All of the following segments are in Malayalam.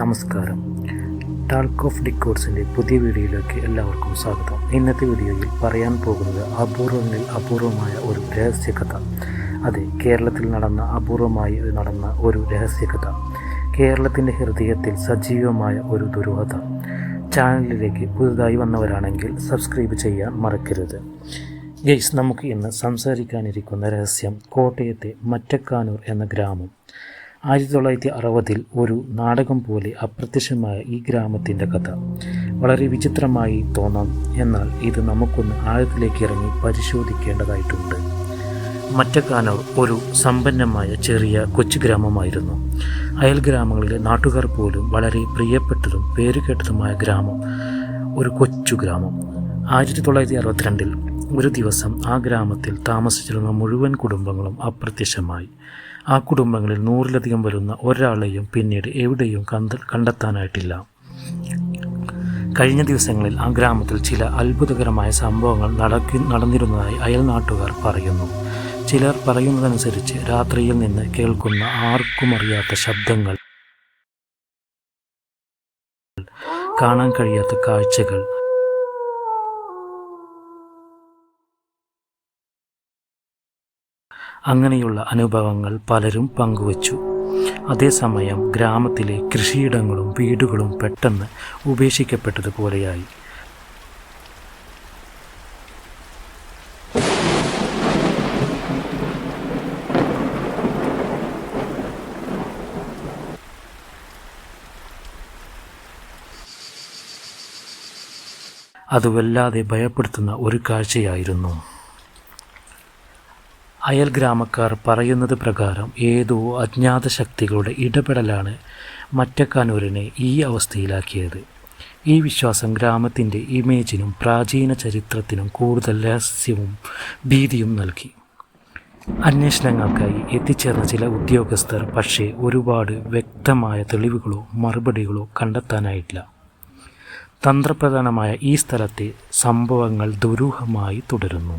നമസ്കാരം. ടാൾക്ക് ഓഫ് ഡിക്കോഡ്സിന്റെ പുതിയ വീഡിയോയിലേക്ക് എല്ലാവർക്കും സ്വാഗതം. ഇന്നത്തെ വീഡിയോയിൽ പറയാൻ പോകുന്നത് അപൂർവങ്ങളിൽ അപൂർവമായ ഒരു രഹസ്യകഥ അതെ കേരളത്തിൽ നടന്ന അപൂർവമായി നടന്ന ഒരു രഹസ്യകഥ കേരളത്തിന്റെ ഹൃദയത്തിൽ സജീവമായ ഒരു ദുരൂഹത. ചാനലിലേക്ക് പുതുതായി വന്നവരാണെങ്കിൽ സബ്സ്ക്രൈബ് ചെയ്യാൻ മറക്കരുത്. ഗെയ്സ് നമുക്ക് ഇന്ന് സംസാരിക്കാനിരിക്കുന്ന രഹസ്യം കോട്ടയത്തെ മറ്റക്കാനൂർ എന്ന ഗ്രാമം. ആയിരത്തി തൊള്ളായിരത്തി അറുപതിൽ ഒരു നാടകം പോലെ അപ്രത്യക്ഷമായ ഈ ഗ്രാമത്തിന്റെ കഥ വളരെ വിചിത്രമായി തോന്നാം. എന്നാൽ ഇത് നമുക്കൊന്ന് ആഴത്തിലേക്ക് ഇറങ്ങി പരിശോധിക്കേണ്ടതായിട്ടുണ്ട്. മറ്റക്കാനൂർ ഒരു സമ്പന്നമായ ചെറിയ കൊച്ചു ഗ്രാമമായിരുന്നു. അയൽ ഗ്രാമങ്ങളിലെ നാട്ടുകാർ പോലും വളരെ പ്രിയപ്പെട്ടതും പേരുകേട്ടതുമായ ഗ്രാമം ഒരു കൊച്ചു ഗ്രാമം. ആയിരത്തി തൊള്ളായിരത്തി അറുപത്തിരണ്ടിൽ ഒരു ദിവസം ആ ഗ്രാമത്തിൽ താമസിച്ചിരുന്ന മുഴുവൻ കുടുംബങ്ങളും അപ്രത്യക്ഷമായി. ആ കുടുംബങ്ങളിൽ നൂറിലധികം വരുന്ന ഒരാളെയും പിന്നീട് എവിടെയും കണ്ട കണ്ടെത്താനായിട്ടില്ല. കഴിഞ്ഞ ദിവസങ്ങളിൽ ആ ഗ്രാമത്തിൽ ചില അത്ഭുതകരമായ സംഭവങ്ങൾ നടക്കി നടന്നിരുന്നതായി അയൽ നാട്ടുകാർ പറയുന്നു. ചിലർ പറയുന്നതനുസരിച്ച് രാത്രിയിൽ നിന്ന് കേൾക്കുന്ന ആർക്കും അറിയാത്ത ശബ്ദങ്ങൾ കാണാൻ കഴിയാത്ത കാഴ്ചകൾ അങ്ങനെയുള്ള അനുഭവങ്ങൾ പലരും പങ്കുവച്ചു. അതേസമയം ഗ്രാമത്തിലെ കൃഷിയിടങ്ങളും വീടുകളും പെട്ടെന്ന് ഉപേക്ഷിക്കപ്പെട്ടതുപോലെയായി അത് വല്ലാതെ ഭയപ്പെടുത്തുന്ന ഒരു കാഴ്ചയായിരുന്നു. അയൽ ഗ്രാമക്കാർ പറയുന്നത് പ്രകാരം ഏതോ അജ്ഞാത ശക്തികളുടെ ഇടപെടലാണ് മറ്റക്കാനൂരിനെ ഈ അവസ്ഥയിലാക്കിയത്. ഈ വിശ്വാസം ഗ്രാമത്തിന്റെ ഇമേജിനും പ്രാചീന ചരിത്രത്തിനും കൂടുതൽ രഹസ്യവും ഭീതിയും നൽകി. അന്വേഷണങ്ങൾക്കായി എത്തിച്ചേർന്ന ചില ഉദ്യോഗസ്ഥർ പക്ഷേ ഒരുപാട് വ്യക്തമായ തെളിവുകളോ മറുപടികളോ കണ്ടെത്താനായിട്ടില്ല തന്ത്രപ്രധാനമായ ഈ സ്ഥലത്തെ സംഭവങ്ങൾ ദുരൂഹമായി തുടരുന്നു.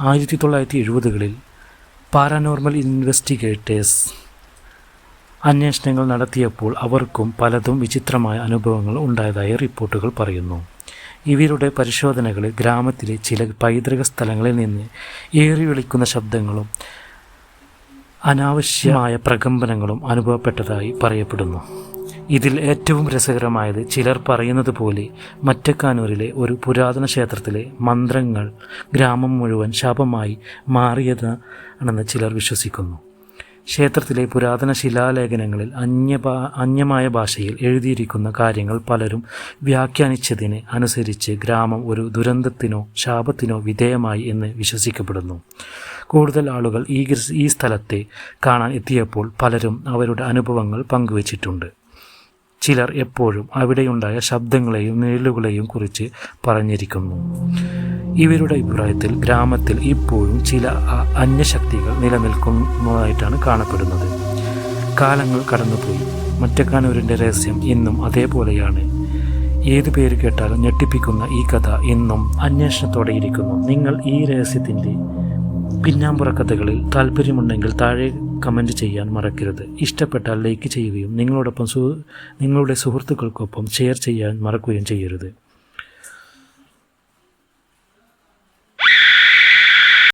ആയിരത്തി തൊള്ളായിരത്തി എഴുപതുകളിൽ പാരാനോർമൽ ഇൻവെസ്റ്റിഗേറ്റേഴ്സ് അന്വേഷണങ്ങൾ നടത്തിയപ്പോൾ അവർക്കും പലതും വിചിത്രമായ അനുഭവങ്ങൾ ഉണ്ടായതായി റിപ്പോർട്ടുകൾ പറയുന്നു. ഇവരുടെ പരിശോധനകളിൽ ഗ്രാമത്തിലെ ചില പൈതൃക സ്ഥലങ്ങളിൽ നിന്ന് ഏറി വിളിക്കുന്ന ശബ്ദങ്ങളും അനാവശ്യമായ പ്രകമ്പനങ്ങളും അനുഭവപ്പെട്ടതായി പറയപ്പെടുന്നു. ഇതിൽ ഏറ്റവും രസകരമായത് ചിലർ പറയുന്നത് പോലെ മറ്റക്കാനൂരിലെ ഒരു പുരാതന ക്ഷേത്രത്തിലെ മന്ത്രങ്ങൾ ഗ്രാമം മുഴുവൻ ശാപമായി മാറിയതാണെന്ന് ചിലർ വിശ്വസിക്കുന്നു. ക്ഷേത്രത്തിലെ പുരാതന ശിലാലേഖനങ്ങളിൽ അന്യഭാ അന്യമായ ഭാഷയിൽ എഴുതിയിരിക്കുന്ന കാര്യങ്ങൾ പലരും വ്യാഖ്യാനിച്ചതിന് അനുസരിച്ച് ഗ്രാമം ഒരു ദുരന്തത്തിനോ ശാപത്തിനോ വിധേയമായി എന്ന് വിശ്വസിക്കപ്പെടുന്നു. കൂടുതൽ ആളുകൾ ഈ ഈ സ്ഥലത്തെ കാണാൻ എത്തിയപ്പോൾ പലരും അവരുടെ അനുഭവങ്ങൾ പങ്കുവച്ചിട്ടുണ്ട്. ചിലർ എപ്പോഴും അവിടെയുണ്ടായ ശബ്ദങ്ങളെയും നിഴലുകളെയും കുറിച്ച് പറഞ്ഞിരിക്കുന്നു. ഇവരുടെ അഭിപ്രായത്തിൽ ഗ്രാമത്തിൽ ഇപ്പോഴും ചില അന്യശക്തികൾ നിലനിൽക്കുന്നതായിട്ടാണ് കാണപ്പെടുന്നത്. കാലങ്ങൾ കടന്നുപോയി. മറ്റക്കാനൂരിന്റെ രഹസ്യം ഇന്നും അതേപോലെയാണ്. ഏത് പേര് കേട്ടാലും ഞെട്ടിപ്പിക്കുന്ന ഈ കഥ ഇന്നും അന്വേഷണത്തോടെ ഇരിക്കുന്നു. നിങ്ങൾ ഈ രഹസ്യത്തിന്റെ പിന്നാമ്പുറ കഥകളിൽ താല്പര്യമുണ്ടെങ്കിൽ താഴെ കമന്റ് ചെയ്യാൻ മറക്കരുത്. ഇഷ്ടപ്പെട്ടാൽ ലൈക്ക് ചെയ്യുകയും നിങ്ങളോടൊപ്പം നിങ്ങളുടെ സുഹൃത്തുക്കൾക്കൊപ്പം ഷെയർ ചെയ്യാൻ മറക്കുകയും ചെയ്യരുത്.